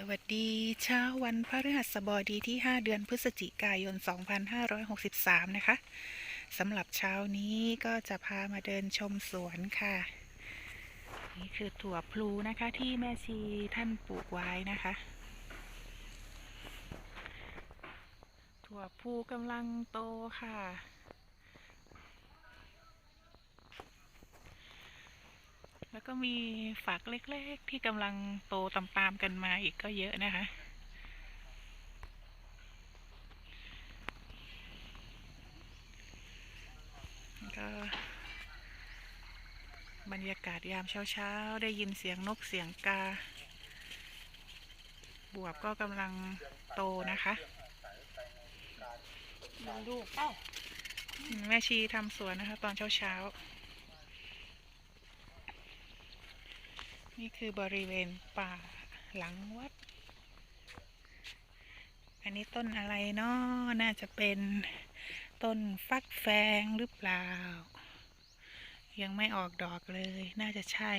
สวัสดีเช้าวันพฤหัสบดีที่ 5 เดือนพฤศจิกายน 2563 นะคะสำหรับเช้านี้ก็จะพามาเดินชมสวนค่ะ นี่คือถั่วพลูนะคะที่แม่ชีท่านปลูกไว้นะคะ ถั่วพลูกำลังโตค่ะ แล้ว ก็มีฝักเล็กๆ ที่กำลังโตตามๆกันมาอีกก็เยอะนะคะก็บรรยากาศยามเช้าๆ ได้ยินเสียงนกเสียงกา บวบก็กำลังโตนะคะดูเอ้าแม่ชีทำสวนนะคะ ตอนเช้าๆ นี่คือบริเวณป่าหลังวัด อันนี้ต้นอะไรเนาะน่าจะเป็นต้นฟักแฟงหรือเปล่า ยังไม่ออกดอกเลย น่าจะใช่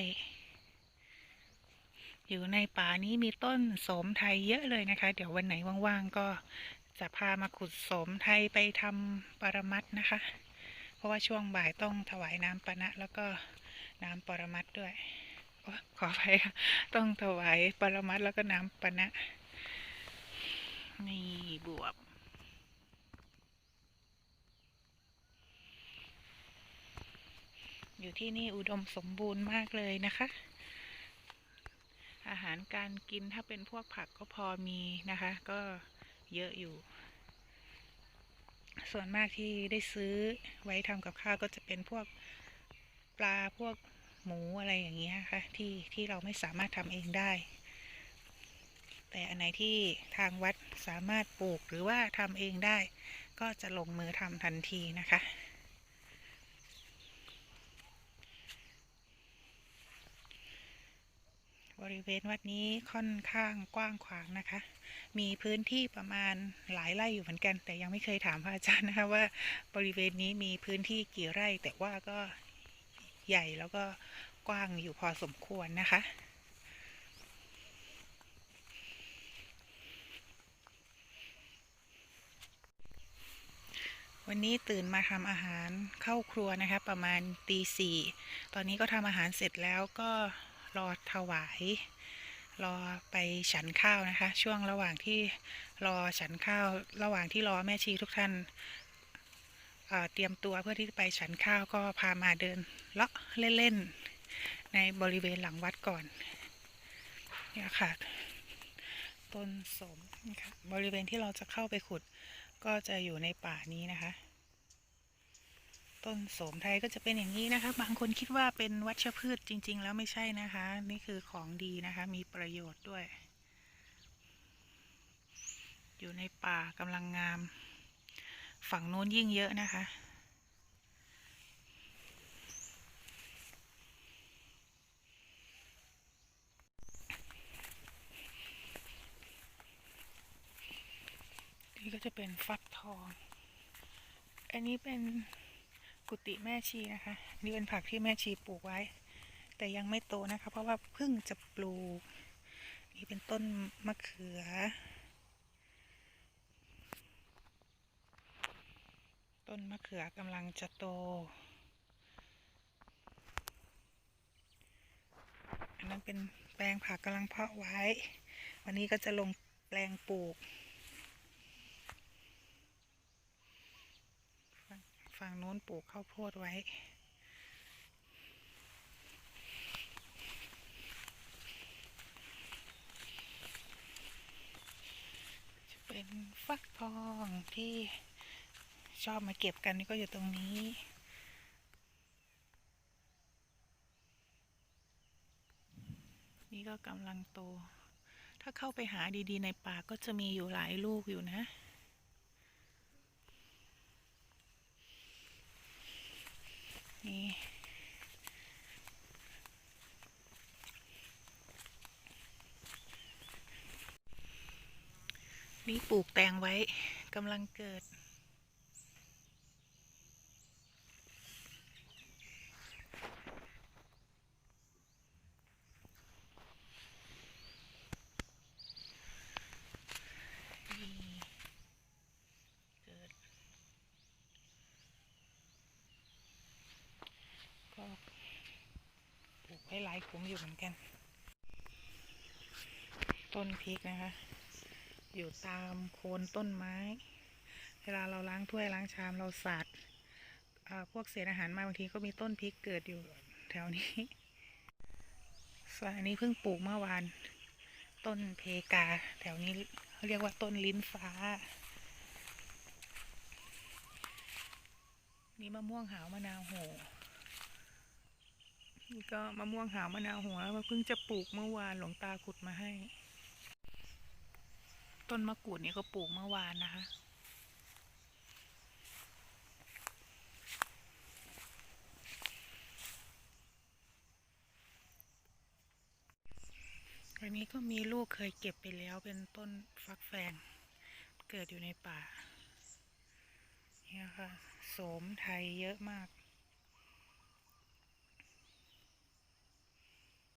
อยู่ในป่านี้มีต้นโสมไทยเยอะเลยนะคะ เดี๋ยววันไหนว่างๆก็จะพามาขุดโสมไทยไปทำปรมัตนะคะ เพราะว่าช่วงบ่ายต้องถวายน้ำปะนะแล้วก็น้ำปรมัตด้วย ขออภัยค่ะ ต้องถวายปรมัตแล้วก็น้ำปะนะ นี่บวบอยู่ที่นี่อุดมสมบูรณ์มากเลยนะคะ อาหารการกินถ้าเป็นพวกผักก็พอมีนะคะ ก็เยอะอยู่ ส่วนมากที่ได้ซื้อไว้ทำกับข้าวก็จะเป็นพวกปลาพวก หมูอะไรอย่างเงี้ยค่ะที่ที่เราไม่สามารถทำเองได้ แต่อันไหนที่ทางวัดสามารถปลูกหรือว่าทำเองได้ ก็จะลงมือทำทันทีนะคะบริเวณวัดนี้ค่อนข้างกว้างขวางนะคะ มีพื้นที่ประมาณหลายไร่อยู่เหมือนกัน แต่ยังไม่เคยถามพระอาจารย์นะคะว่าบริเวณนี้มีพื้นที่กี่ไร่ แต่ว่าก็ใหญ่แล้วก็ กว้างอยู่พอสมควรนะคะ วันนี้ตื่นมาทำอาหารเข้าครัวนะคะ ประมาณตีสี่ตอนนี้ก็ทำอาหารเสร็จแล้วก็รอถวาย รอไปฉันข้าวนะคะ ช่วงระหว่างที่รอฉันข้าว ระหว่างที่รอแม่ชีทุกท่านเอ่อเตรียมตัวเพื่อที่จะไปฉันข้าวก็พามาเดินเลาะเล่น ในบริเวณหลังวัดก่อน เนี่ยค่ะ ต้นสมนะคะบริเวณที่เราจะเข้าไปขุดก็จะอยู่ในป่านี้นะคะ ต้นโสมไทยก็จะเป็นอย่างนี้นะคะ บางคนคิดว่าเป็นวัชพืชจริง ๆ แล้วไม่ใช่นะคะ นี่คือของดีนะคะ มีประโยชน์ด้วย อยู่ในป่ากำลังงาม ฝั่งโน้นยิ่งเยอะนะคะ จะเป็นฟักทอง อันนี้เป็นกุฏิแม่ชีนะคะ นี่เป็นผักที่แม่ชีปลูกไว้ แต่ยังไม่โตนะคะ เพราะว่าเพิ่งจะปลูก นี่เป็นต้นมะเขือ ต้นมะเขือกำลังจะโต อันนั้นเป็นแปลงผักกำลังเพาะไว้ วันนี้ก็จะลงแปลงปลูก ฝั่งโน้นปลูกข้าวโพดไว้ จะเป็นฟักทองที่ชอบมาเก็บกันนี่ก็อยู่ตรงนี้ นี่ก็กำลังโต ถ้าเข้าไปหาดีๆในป่าก็จะมีอยู่หลายลูกอยู่นะ นี่ปลูกแตงไว้กำลังเกิด ก็ปลูกไว้หลายขุมอยู่เหมือนกัน ต้นพริกนะคะ อยู่ตามโคนต้นไม้ เวลาเราล้างถ้วยล้างชามเราสาดพวกเศษอาหารมาบางทีก็มีต้นพริกเกิดอยู่แถวนี้ ส่วนอันนี้เพิ่งปลูกเมื่อวาน ต้นเพกา แถวนี้เขาเรียกว่าต้นลิ้นฟ้า นี่มะม่วงหาวมะนาวโหนี่ก็มะม่วงหาวมะนาวหัวเพิ่งจะปลูกเมื่อวานหลวงตาขุดมาให้ ต้นมะกรูดนี่ก็ปลูกเมื่อวานนะคะอันนี้ก็มีลูกเคยเก็บไปแล้วเป็นต้นฟักแฟง เกิดอยู่ในป่า เนี่ยค่ะ โสมไทยเยอะมาก